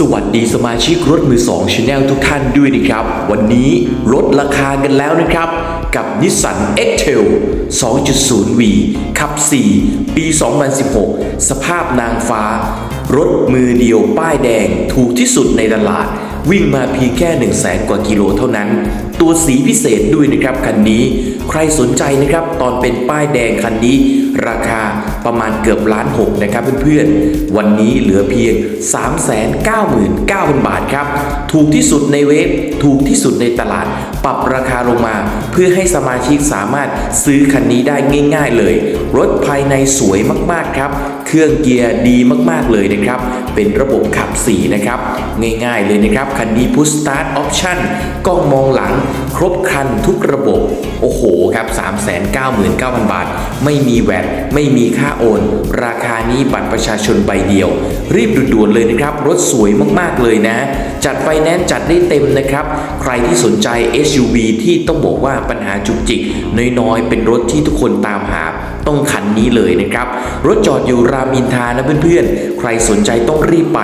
สวัสดีสมาชิกรถมือ2 Channel ทุกท่านด้วยนะครับ วันนี้ลดราคากันแล้วนะครับ กับนิสสัน X-Trail 2.0V ขับ 4 ปี 2016 สภาพนางฟ้า รถมือเดียวป้ายแดงถูกที่สุดในตลาด วิ่งมาเพียงแค่1 0 0 0 0แสนกว่ากิโลเท่านั้น ตัวสีพิเศษด้วยนะครับคันนี้ ใครสนใจนะครับ ตอนเป็นป้ายแดงคันนี้ ราคา ประมาณเกือบล้านหกนะครับเพื่อนๆ วันนี้เหลือเพียง 399,000 บาทครับ ถูกที่สุดในเว็บ ถูกที่สุดในตลาด ปรับราคาลงมา เพื่อให้สมาชิกสามารถซื้อคันนี้ได้ง่าย ๆ เลย รถภายในสวยมากๆครับ เครื่องเกียร์ดีมากๆเลยนะครับ เป็นระบบขับ4นะครับ ง่ายๆเลยนะครับ คันนี้ Push Start Option กล้องมองหลัง ครบครันทุกระบบ โอ้โหครับ 399,000 บาท ไม่มีแวดไม่มีค่าโอน ราคานี้บัตรประชาชนใบเดียว รีบด่วนๆเลยนะครับ รถสวยมากๆเลยนะ จัดไฟแนนซ์จัดได้เต็มนะครับ ใครที่สนใจ SUV ที่ต้องบอกว่าปัญหาจุกจิก น้อยๆ เป็นรถที่ทุกคนตามหาต้องคันนี้เลยนะครับ รถจอดอยู่รามอินทานะเพื่อนๆ ใครสนใจต้องรีบไป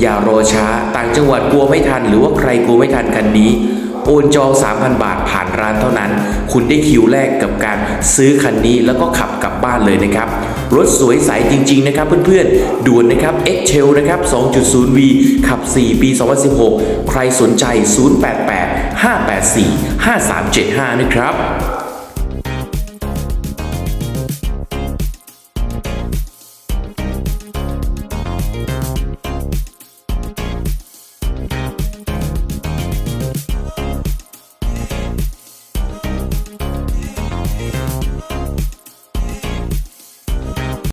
อย่ารอช้าต่างจังหวัดกลัวไม่ทัน หรือว่าใครกลัวไม่ทันคันนี้โอนจอง 3,000 บาทผ่านร้านเท่านั้น คุณได้คิวแรกกับการซื้อคันนี้แล้วก็ขับกลับบ้านเลยนะครับ รถสวยใสจริง ๆ นะครับเพื่อนๆ ด่วนนะครับ X Trail นะครับ 2.0V ขับ 4 ปี 2016 ใครสนใจ 088 584 5375 นะครับ